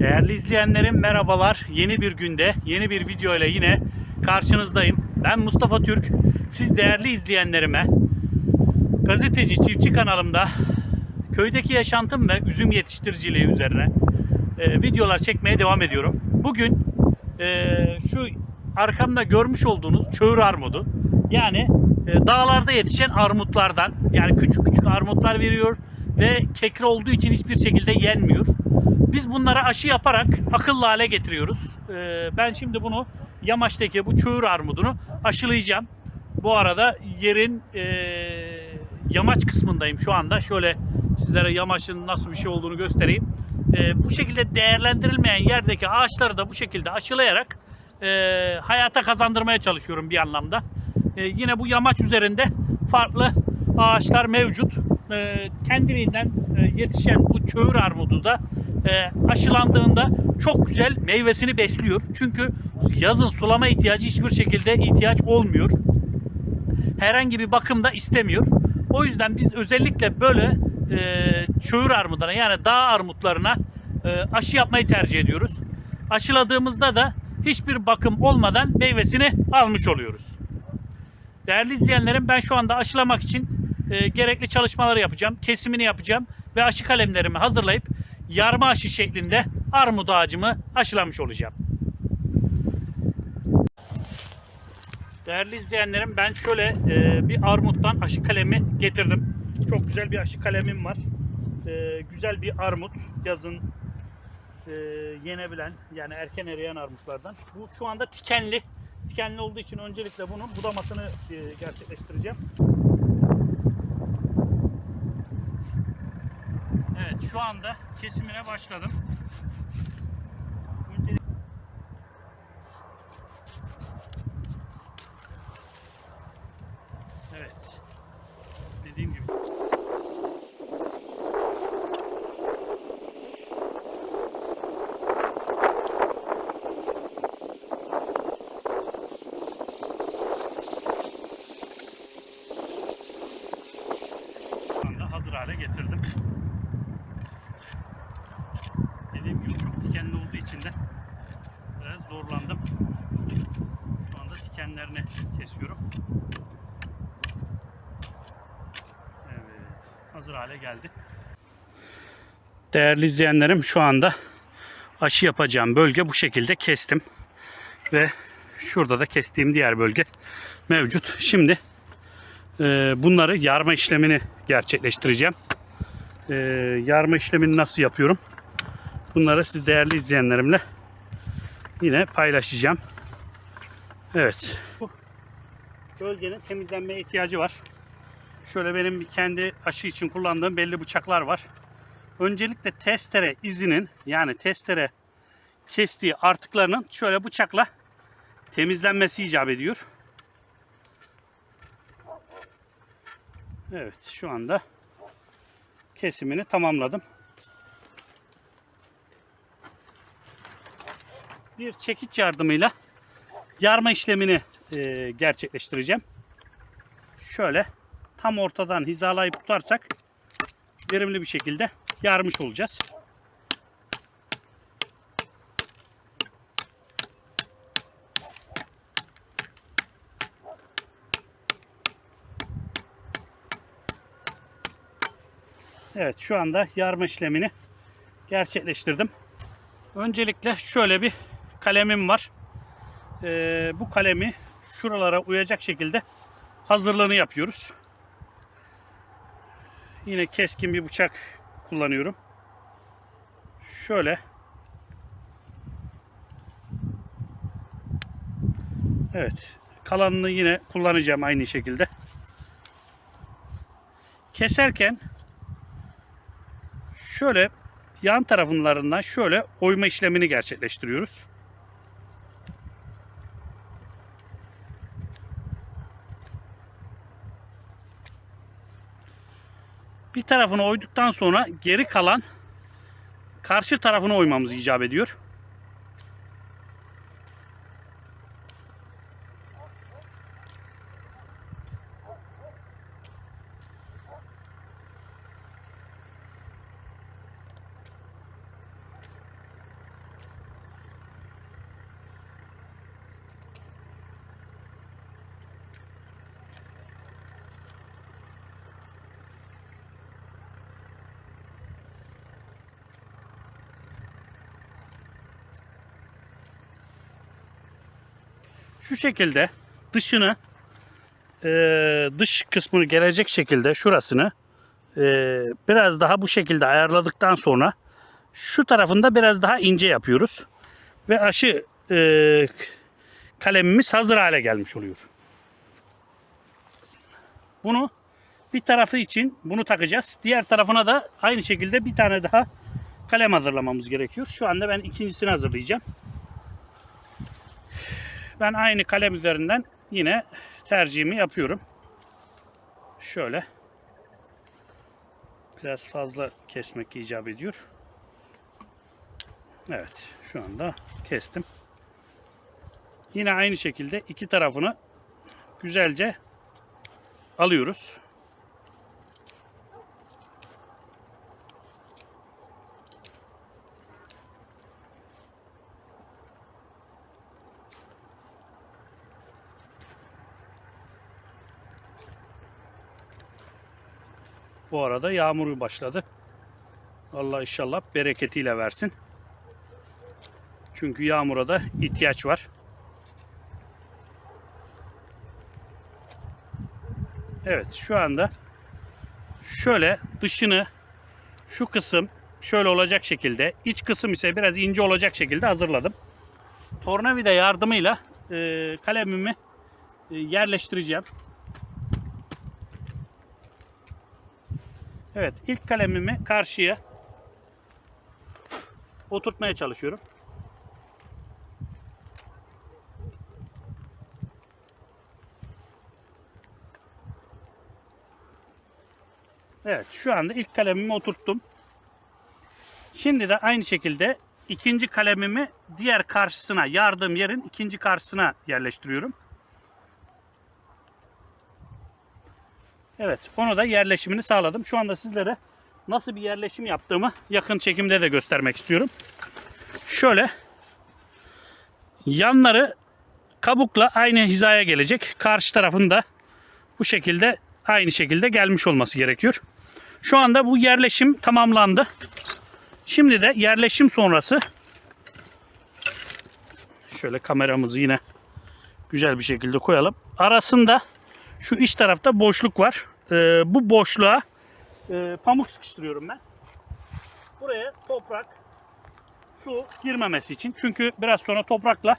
Değerli izleyenlerim merhabalar. Yeni bir günde, yeni bir video ile yine karşınızdayım. Ben Mustafa Türk. Siz değerli izleyenlerime gazeteci çiftçi kanalımda köydeki yaşantım ve üzüm yetiştiriciliği üzerine e, videolar çekmeye devam ediyorum. Bugün e, şu arkamda görmüş olduğunuz çöğür armudu yani e, dağlarda yetişen armutlardan yani küçük küçük armutlar veriyor ve kekre olduğu için hiçbir şekilde yenmiyor. Biz bunlara aşı yaparak akıllı hale getiriyoruz. E, ben şimdi bunu yamaçtaki bu çöğür armudunu aşılayacağım. Bu arada yerin e, yamaç kısmındayım şu anda. Şöyle sizlere yamaçın nasıl bir şey olduğunu göstereyim. E, bu şekilde değerlendirilmeyen yerdeki ağaçları da bu şekilde aşılayarak e, hayata kazandırmaya çalışıyorum bir anlamda. E, yine bu yamaç üzerinde farklı ağaçlar mevcut. Kendiliğinden e, yetişen bu çöğür armudu da e, aşılandığında çok güzel meyvesini besliyor. Çünkü yazın sulama ihtiyacı hiçbir şekilde ihtiyaç olmuyor. Herhangi bir bakım da istemiyor. O yüzden biz özellikle böyle e, çöğür armuduna yani dağ armutlarına e, aşı yapmayı tercih ediyoruz. Aşıladığımızda da hiçbir bakım olmadan meyvesini almış oluyoruz. Değerli izleyenlerim ben şu anda aşılamak için e, gerekli çalışmaları yapacağım. Kesimini yapacağım ve aşı kalemlerimi hazırlayıp yarma aşı şeklinde armut ağacımı aşılamış olacağım. Değerli izleyenlerim ben şöyle e, bir armuttan aşı kalemi getirdim. Çok güzel bir aşı kalemim var. E, güzel bir armut yazın e, yenebilen yani erken eriyen armutlardan. Bu şu anda tikenli. Tikenli olduğu için öncelikle bunun budamasını e, gerçekleştireceğim. Evet şu anda kesimine başladım. Öncelik- Evet. Dediğim gibi. Şu anda hazır hale getirdim. Dediğim gibi çok dikenli olduğu için de biraz zorlandım. Şu anda dikenlerini kesiyorum. Evet, hazır hale geldi. Değerli izleyenlerim şu anda aşı yapacağım bölge bu şekilde kestim. Ve şurada da kestiğim diğer bölge mevcut. Şimdi e, bunları yarma işlemini gerçekleştireceğim. E, yarma işlemini nasıl yapıyorum? Bunları siz değerli izleyenlerimle yine paylaşacağım. Evet. Bu bölgenin temizlenmeye ihtiyacı var. Şöyle benim kendi aşı için kullandığım belli bıçaklar var. Öncelikle testere izinin yani testere kestiği artıklarının şöyle bıçakla temizlenmesi icap ediyor. Evet şu anda kesimini tamamladım. Bir çekiç yardımıyla yarma işlemini e, gerçekleştireceğim. Şöyle tam ortadan hizalayıp tutarsak verimli bir şekilde yarmış olacağız. Evet şu anda yarma işlemini gerçekleştirdim. Öncelikle şöyle bir kalemim var. Ee, bu kalemi şuralara uyacak şekilde hazırlığını yapıyoruz. Yine keskin bir bıçak kullanıyorum. Şöyle. Evet. Kalanını yine kullanacağım aynı şekilde. Keserken şöyle yan taraflarından şöyle oyma işlemini gerçekleştiriyoruz. Bir tarafını oyduktan sonra geri kalan karşı tarafını oymamız icap ediyor. Şu şekilde dışını e, dış kısmını gelecek şekilde şurasını e, biraz daha bu şekilde ayarladıktan sonra şu tarafında biraz daha ince yapıyoruz. Ve aşı e, kalemimiz hazır hale gelmiş oluyor. Bunu bir tarafı için bunu takacağız. Diğer tarafına da aynı şekilde bir tane daha kalem hazırlamamız gerekiyor. Şu anda ben ikincisini hazırlayacağım. Ben aynı kalem üzerinden yine tercihimi yapıyorum. Şöyle. Biraz fazla kesmek icap ediyor. Evet, şu anda kestim. Yine aynı şekilde iki tarafını güzelce alıyoruz. Bu arada yağmur başladı. Allah inşallah bereketiyle versin. Çünkü yağmura da ihtiyaç var. Evet şu anda şöyle dışını şu kısım şöyle olacak şekilde iç kısım ise biraz ince olacak şekilde hazırladım. Tornavida yardımıyla e, kalemimi e, yerleştireceğim. Evet ilk kalemimi karşıya oturtmaya çalışıyorum. Evet şu anda ilk kalemimi oturttum. Şimdi de aynı şekilde ikinci kalemimi diğer karşısına yardığım yerin ikinci karşısına yerleştiriyorum. Evet onu da yerleşimini sağladım. Şu anda sizlere nasıl bir yerleşim yaptığımı yakın çekimde de göstermek istiyorum. Şöyle yanları kabukla aynı hizaya gelecek. Karşı tarafında bu şekilde aynı şekilde gelmiş olması gerekiyor. Şu anda bu yerleşim tamamlandı. Şimdi de yerleşim sonrası şöyle kameramızı yine güzel bir şekilde koyalım. Arasında şu iç tarafta boşluk var. Ee, bu boşluğa e, pamuk sıkıştırıyorum ben. Buraya toprak, su girmemesi için. Çünkü biraz sonra toprakla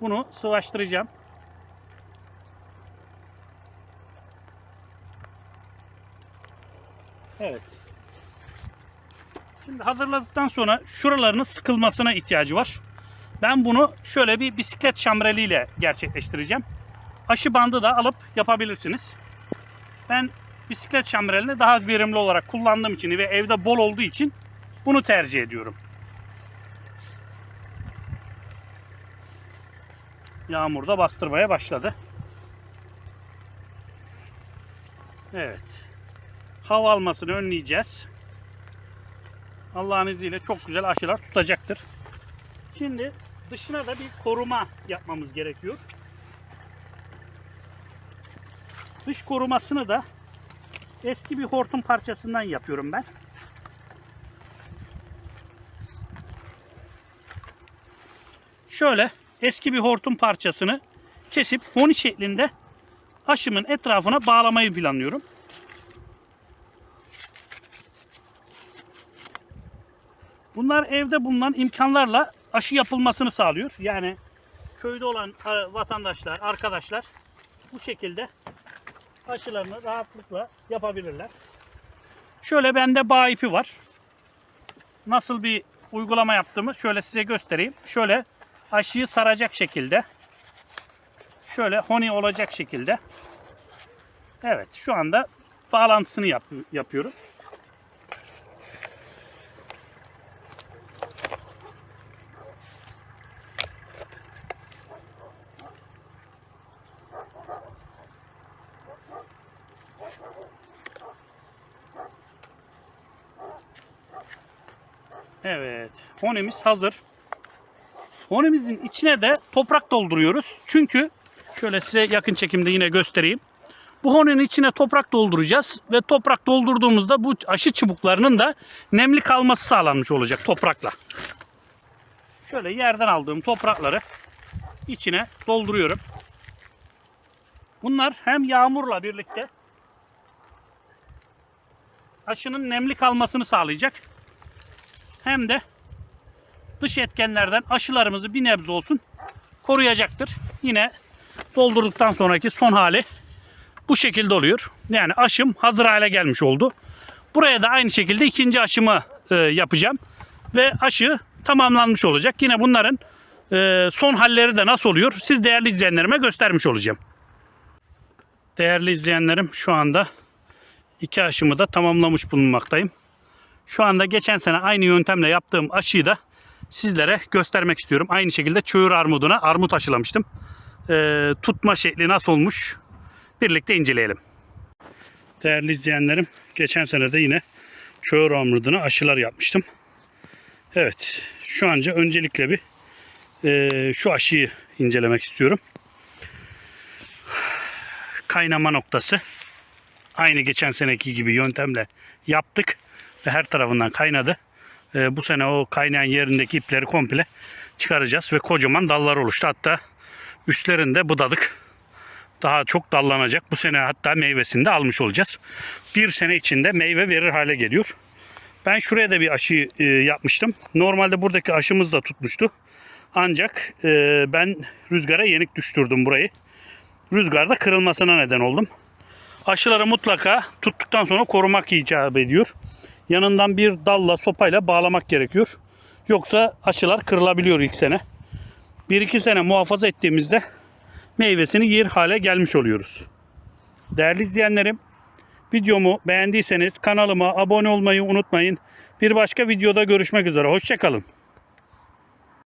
bunu sıvaştıracağım. Evet. Şimdi hazırladıktan sonra şuralarının sıkılmasına ihtiyacı var. Ben bunu şöyle bir bisiklet şamreliyle gerçekleştireceğim. Aşı bandı da alıp yapabilirsiniz. Ben bisiklet şamrelini daha verimli olarak kullandığım için ve evde bol olduğu için bunu tercih ediyorum. Yağmur da bastırmaya başladı. Evet. Hava almasını önleyeceğiz. Allah'ın izniyle çok güzel aşılar tutacaktır. Şimdi dışına da bir koruma yapmamız gerekiyor. Dış korumasını da eski bir hortum parçasından yapıyorum ben. Şöyle eski bir hortum parçasını kesip honi şeklinde aşımın etrafına bağlamayı planlıyorum. Bunlar evde bulunan imkanlarla aşı yapılmasını sağlıyor. Yani köyde olan e, vatandaşlar, arkadaşlar bu şekilde aşılarını rahatlıkla yapabilirler. Şöyle bende bağ ipi var. Nasıl bir uygulama yaptığımı şöyle size göstereyim. Şöyle aşıyı saracak şekilde. Şöyle honi olacak şekilde. Evet şu anda bağlantısını yap yapıyorum. Evet. Honemiz hazır. Honemizin içine de toprak dolduruyoruz. Çünkü şöyle size yakın çekimde yine göstereyim. Bu honenin içine toprak dolduracağız ve toprak doldurduğumuzda bu aşı çubuklarının da nemli kalması sağlanmış olacak toprakla. Şöyle yerden aldığım toprakları içine dolduruyorum. Bunlar hem yağmurla birlikte aşının nemli kalmasını sağlayacak. Hem de dış etkenlerden aşılarımızı bir nebze olsun koruyacaktır. Yine doldurduktan sonraki son hali bu şekilde oluyor. Yani aşım hazır hale gelmiş oldu. Buraya da aynı şekilde ikinci aşımı e, yapacağım. Ve aşı tamamlanmış olacak. Yine bunların e, son halleri de nasıl oluyor siz değerli izleyenlerime göstermiş olacağım. Değerli izleyenlerim şu anda iki aşımı da tamamlamış bulunmaktayım. Şu anda geçen sene aynı yöntemle yaptığım aşıyı da sizlere göstermek istiyorum. Aynı şekilde çöğür armuduna armut aşılamıştım. E, tutma şekli nasıl olmuş birlikte inceleyelim. Değerli izleyenlerim geçen sene de yine çöğür armuduna aşılar yapmıştım. Evet şu anca öncelikle bir e, şu aşıyı incelemek istiyorum. Kaynama noktası aynı geçen seneki gibi yöntemle yaptık her tarafından kaynadı. E, bu sene o kaynayan yerindeki ipleri komple çıkaracağız ve kocaman dallar oluştu. Hatta üstlerinde budadık. Daha çok dallanacak. Bu sene hatta meyvesini de almış olacağız. Bir sene içinde meyve verir hale geliyor. Ben şuraya da bir aşı e, yapmıştım. Normalde buradaki aşımız da tutmuştu. Ancak e, ben rüzgara yenik düştürdüm burayı. Rüzgarda kırılmasına neden oldum. Aşıları mutlaka tuttuktan sonra korumak icap ediyor. Yanından bir dalla sopayla bağlamak gerekiyor. Yoksa aşılar kırılabiliyor ilk sene. Bir iki sene muhafaza ettiğimizde meyvesini yer hale gelmiş oluyoruz. Değerli izleyenlerim, videomu beğendiyseniz kanalıma abone olmayı unutmayın. Bir başka videoda görüşmek üzere. Hoşçakalın.